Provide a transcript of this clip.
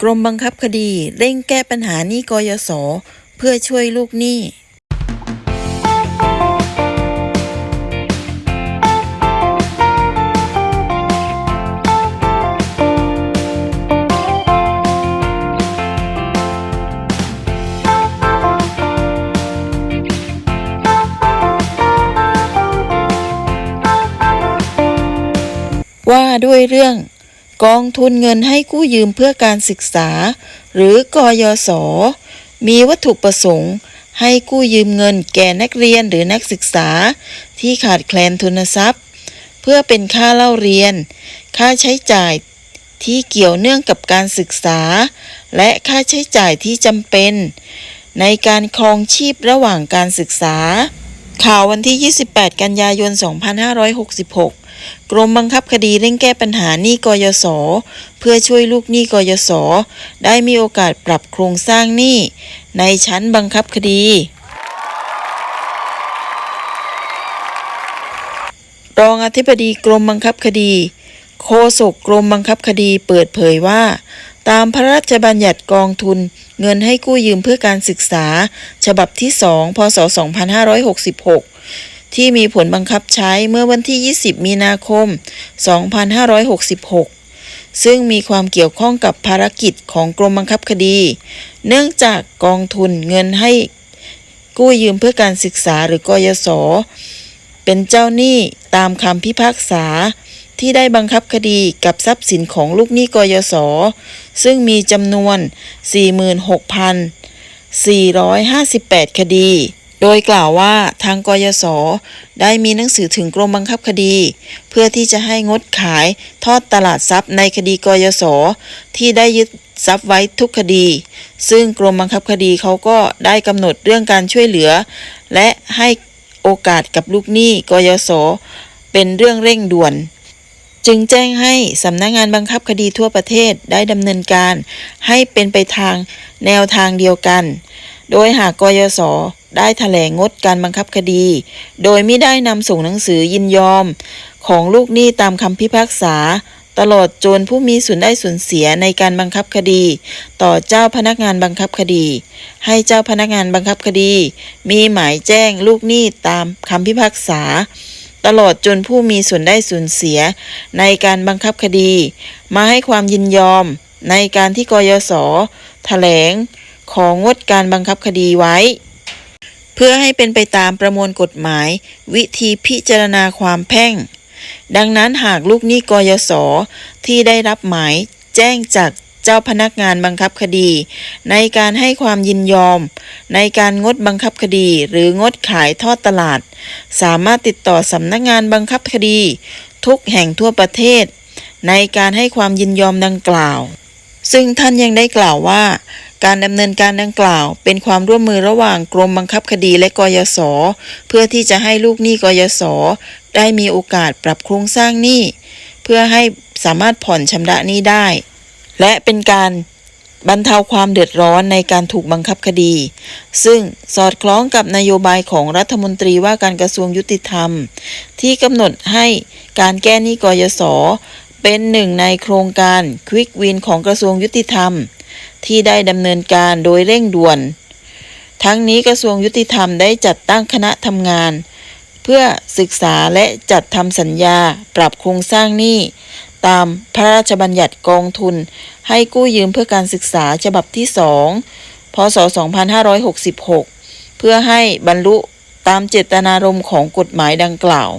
กรมบังคับคดีเร่งแก้ปัญหาหนี้กยศเพื่อช่วยลูกหนี้ว่าด้วยเรื่อง กองทุนเงินให้กู้ยืมเพื่อการศึกษา หรือกอยศมีวัตถุประสงค์ ให้กู้ยืมเงินแก่นักเรียนหรือนักศึกษา ที่ขาดแคลนทุนทรัพย์ เพื่อเป็นค่าเล่าเรียน ค่าใช้จ่ายที่เกี่ยวเนื่องกับการศึกษา และค่าใช้จ่ายที่จำเป็น ในการครองชีพระหว่างการศึกษา ข่าววันที่ 28 กันยายน 2566 กรมบังคับคดีเร่งแก้ปัญหาหนี้กยศเพื่อช่วยลูกหนี้กยศได้มีโอกาสปรับโครงสร้างหนี้ในชั้นบังคับคดีรองอธิบดีกรมบังคับคดี โฆษกกรมบังคับคดีเปิดเผยว่า ตามพระราชบัญญัติกองทุน เงินให้กู้ยืมเพื่อการศึกษา ฉบับที่ 2 พศ 2566 ที่มีผลบังคับใช้เมื่อวันที่ 20 มีนาคม 2566 ซึ่งมีความเกี่ยวข้องกับภารกิจของกรมบังคับคดี เนื่องจากกองทุนเงินให้กู้ยืมเพื่อการศึกษาหรือกยศ เป็นเจ้าหนี้ตามคำพิพากษาที่ได้บังคับคดีกับทรัพย์สินของลูกหนี้กยศ ซึ่งมีจำนวน 46,458 คดี โดยกล่าวว่าทางกยศได้มีหนังสือถึงกรมบังคับคดี เพื่อที่จะให้งดขายทอดตลาดทรัพย์ในคดีกยศที่ได้ยึดทรัพย์ไว้ทุกคดี ซึ่งกรมบังคับคดีเขาก็ได้กำหนดเรื่องการช่วยเหลือ และให้โอกาสกับลูกหนี้กยศเป็นเรื่องเร่งด่วน จึงแจ้งให้สำนักงงานบังคับคดีทั่วประเทศได้ดำเนินการ ให้เป็นไปทางแนวทางเดียวกัน โดยหากกยศได้แถลงงดการบังคับคดี โดยไม่ได้นำส่งหนังสือยินยอม ของลูกหนี้ตามคำพิพากษา ตลอดจนผู้มีส่วนได้ส่วนเสียในการบังคับคดี ต่อเจ้าพนักงานบังคับคดี ให้เจ้าพนักงานบังคับคดี มีหมายแจ้งลูกหนี้ตามคำพิพากษา ตลอดจนผู้มีส่วนได้ส่วนเสีย ในการบังคับคดี มาให้ความยินยอม ในการที่กยศแถลง ของงดการบังคับคดีไว้ เพื่อให้เป็นไปตามประมวลกฎหมาย วิธีพิจารณาความแพ่ง ดังนั้นหากลูกหนี้กยศที่ได้รับหมายแจ้งจากเจ้าพนักงานบังคับคดี ในการให้ความยินยอม ในการงดบังคับคดี หรืองดขายทอดตลาด สามารถติดต่อสำนักงานบังคับคดี ทุกแห่งทั่วประเทศ ในการให้ความยินยอมดังกล่าว ซึ่งท่านยังได้กล่าวว่า การดำเนินการดังกล่าว เป็นความร่วมมือระหว่างกรมบังคับคดีและกยศเพื่อที่จะให้ลูกหนี้กยศได้มีโอกาสปรับโครงสร้างหนี้เพื่อให้สามารถผ่อนชำระหนี้ได้ และเป็นการบรรเทาความเดือดร้อนในการถูกบังคับคดี ซึ่งสอดคล้องกับนโยบายของรัฐมนตรีว่าการกระทรวงยุติธรรม ที่กำหนดให้การแก้หนี้กยศเป็นหนึ่งในโครงการ Quick Win ของกระทรวงยุติธรรม ที่ได้ดำเนินการโดยเร่งด่วน ทั้งนี้กระทรวงยุติธรรมได้จัดตั้งคณะทำงาน เพื่อศึกษาและจัดทำสัญญาปรับโครงสร้างหนี้ ตามพระราชบัญญัติกองทุน ให้กู้ยืมเพื่อการศึกษาฉบับที่2พศ 2566 เพื่อให้บรรลุตามเจตนารมณ์ของกฎหมายดังกล่าว